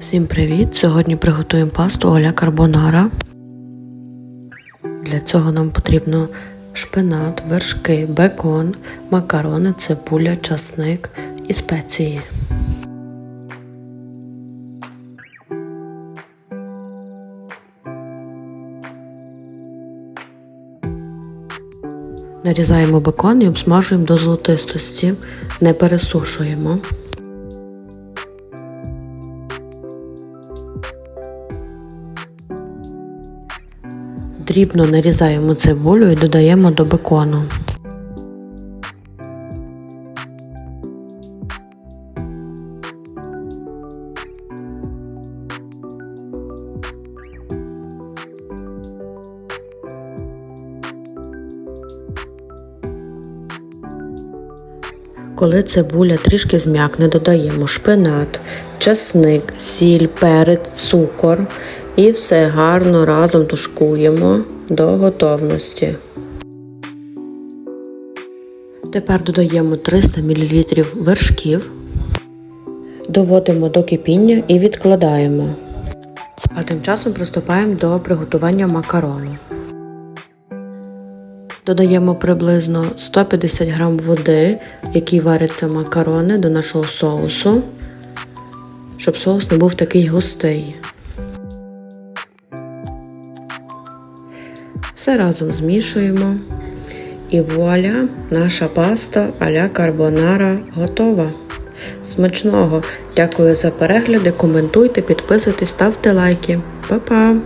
Всім привіт! Сьогодні приготуємо пасту оля карбонара. Для цього нам потрібно шпинат, вершки, бекон, макарони, цибуля, часник і спеції. Нарізаємо бекон і обсмажуємо до золотистості, не пересушуємо. Дрібно нарізаємо цибулю і додаємо до бекону. Коли цибуля трішки зм'якне, додаємо шпинат, часник, сіль, перець, цукор і все гарно разом тушкуємо до готовності. Тепер додаємо 300 мл вершків, доводимо до кипіння і відкладаємо. А тим часом приступаємо до приготування макарону. Додаємо приблизно 150 г води, в якій варяться макарони до нашого соусу, щоб соус не був такий густий. Все разом змішуємо. І вуаля, наша паста а-ля карбонара готова. Смачного! Дякую за перегляди, коментуйте, підписуйтесь, ставте лайки. Па-па!